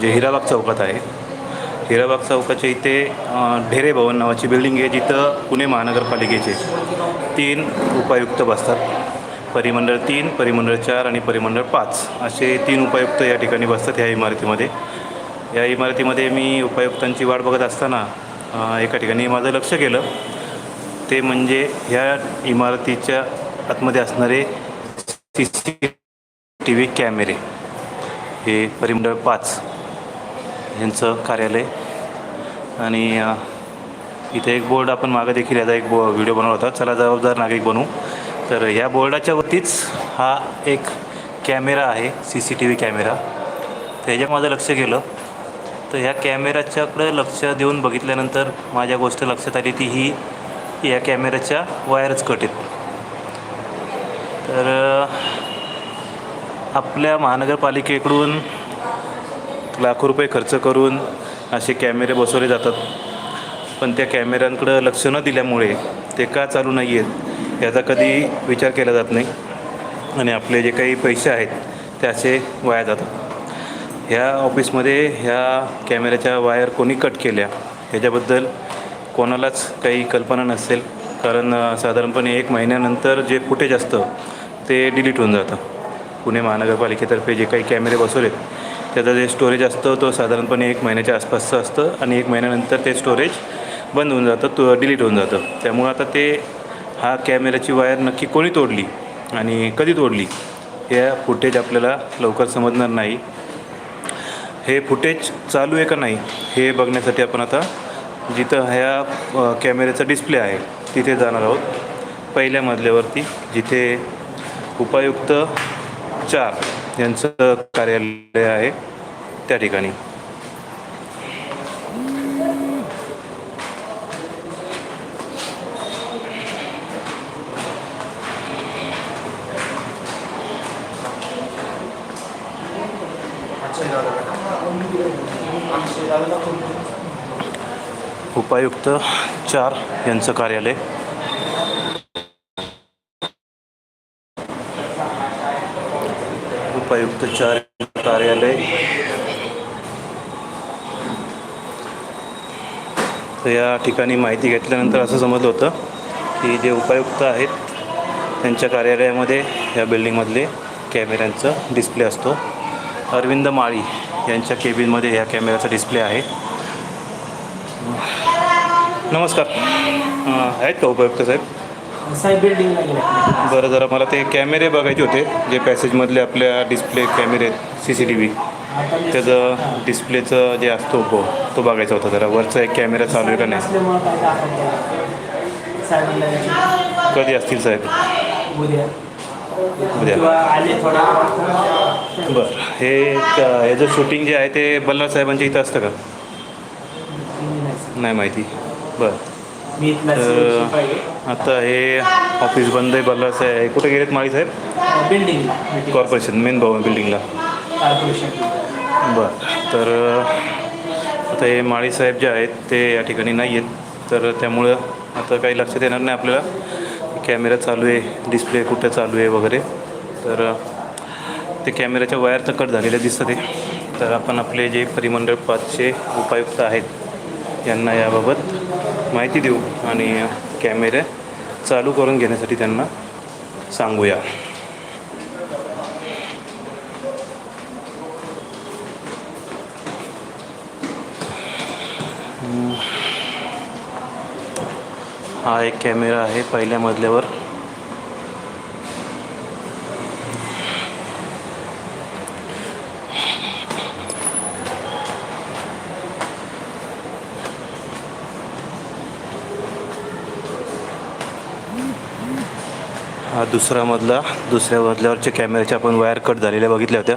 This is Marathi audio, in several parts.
जे हिराबाग चौकात आहे. हिराबाग चौकाच्या इथे ढेरे भवन नावाची बिल्डिंग आहे जिथं पुणे महानगरपालिकेचे तीन उपायुक्त बसतात. परिमंडळ तीन परिमंडळ चार आणि परिमंडळ पाच असे तीन उपायुक्त या ठिकाणी बसतात ह्या इमारतीमध्ये. या इमारतीमध्ये मी उपायुक्तांची वाट बघत असताना एका ठिकाणी माझं लक्ष गेलं ते म्हणजे ह्या इमारतीच्या आतमध्ये असणारे सी सी टी व्ही कॅमेरे. हे परिमंडळ पाच यांचं कार्यालय. आणि इथे एक बोर्ड आपण मागं देखील याचा एक बो व्हिडिओ बनवला होता. चला जबाबदार नागरिक बनू. तर ह्या बोर्डाच्या वरतीच हा एक कॅमेरा आहे C C T V camera. त्याच्या माझं लक्ष गेलं. तर ह्या कॅमेराच्याकडे लक्ष देऊन बघितल्यानंतर माझ्या गोष्ट लक्षात आली ती ही या कॅमेऱ्याच्या वायरच कट आहेत. तर आपल्या महानगरपालिकेकडून लाखो रुपये खर्च करून असे कॅमेरे बसवले जातात. पण त्या कॅमेऱ्यांकडं लक्ष न दिल्यामुळे ते का चालू नाही आहेत याचा कधी विचार केला जात नाही. आणि आपले जे काही पैसे आहेत ते असे वाया जातात. ह्या ऑफिसमध्ये ह्या कॅमेऱ्याच्या वायर कोणी कट केल्या ह्याच्याबद्दल कोणालाच काही कल्पना नसेल. कारण साधारणपणे एक महिन्यानंतर जे फुटेज असतं ते डिलीट होऊन जातं. पुणे महानगरपालिकेतर्फे जे काही कॅमेरे बसवलेत त्याचं जे स्टोरेज असतं तो साधारणपणे एक महिन्याच्या आसपासचं असतं आणि एक महिन्यानंतर ते स्टोरेज बंद होऊन जातं तो डिलीट होऊन जातं. त्यामुळं आता ते हा कॅमेऱ्याची वायर नक्की कोणी तोडली आणि कधी तोडली या फुटेज आपल्याला लवकर समजणार नाही. हे फुटेज चालू आहे का नाही हे बघण्यासाठी आपण आता जिथं ह्या कॅमेऱ्याचा डिस्प्ले आहे तिथे जाणार आहोत. पहिल्या मजल्यावरती जिथे उपायुक्त चार यांचं कार्यालय आहे त्या ठिकाणी. उपायुक्त चार यांचं कार्यालय. उपायुक्त चार कार्यालय. तर या ठिकाणी माहिती घेतल्यानंतर असं समजलं होतं की जे उपायुक्त आहेत त्यांच्या कार्यालयामध्ये या बिल्डिंगमधले कॅमेऱ्यांचा डिस्प्ले असतो. अरविंद माळी यांच्या केबिनमध्ये या कॅमेऱ्याचा डिस्प्ले आहे. नमस्कार. आहेत का उपायुक्त साहेब? साहेब बिल्डिंगला गेले. बरं जरा मला ते कॅमेरे बघायचे होते जे पॅसेजमधले आपल्या डिस्प्ले कॅमेरे आहेत सी सी टी व्ही त्याचं डिस्प्लेचं जे असतो तो तो बघायचा होता जरा. वरचा एक कॅमेरा चालू आहे का नाही. कधी असतील साहेब? उद्या. बरं हे हे जर शूटिंग जे आहे ते बल्लाळ साहेबांच्या इथं असतं का? नाही माहिती. बरं. तर आता हे ऑफिस बंद आहे बल्लाळ साहेब. आहे. कुठे गेलेत माळी साहेब? बिल्डिंगला कॉर्पोरेशन मेन भवन बिल्डिंगला. बरं तर आता हे माळी साहेब जे आहेत ते या ठिकाणी नाही आहेत. तर त्यामुळं आता काही लक्षात येणार नाही आपल्याला. कॅमेरा चालू आहे डिस्प्ले कुठं चालू आहे वगैरे. तर ते कॅमेऱ्याच्या वायर तर कट झालेले दिसतं ते. तर आपण आपले जे परिमंडळ पाचचे उपायुक्त आहेत यांना याबाबत माहिती देऊ आणि कॅमेरे चालू करून घेण्यासाठी त्यांना सांगूया. हा एक कॅमेरा आहे पहिल्या मजल्यावर. हा दुसरा मधला दुसऱ्या मजल्यावरच्या कॅमेऱ्याच्या आपण वायर कट झालेल्या बघितल्या होत्या.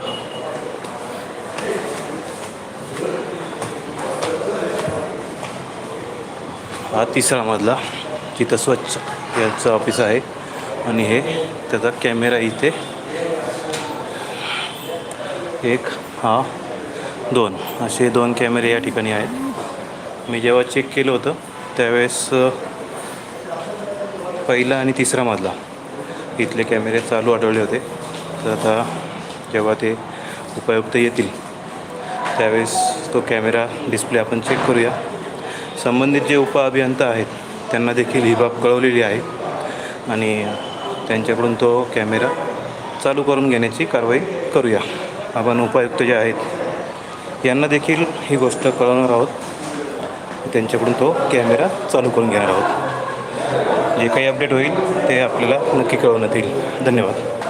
हा तिसरा मधला तिथं स्वच्छ यांचं ऑफिस आहे. आणि हे त्याचा कॅमेरा इथे. एक हा दोन. असे दोन कॅमेरे या ठिकाणी आहेत. मी जेव्हा चेक केलं होतं त्यावेळेस पहिला आणि तिसरा मधला. इथले कॅमेरे चालू आढळले होते. तर आता जेव्हा ते उपयुक्त येतील त्यावेळेस तो कॅमेरा डिस्प्ले आपण चेक करूया. संबंधित जे उपअभियंता आहेत त्यांना देखील ही बाब कळवलेली आहे. आणि त्यांच्याकडून तो कॅमेरा चालू करून घेण्याची कारवाई करूया. आपण उपायुक्त जे आहेत यांना देखील ही गोष्ट कळवणार आहोत. त्यांच्याकडून तो कॅमेरा चालू करून घेणार आहोत. जे काही अपडेट होईल ते आपल्याला नक्की कळवण्यात येईल. धन्यवाद.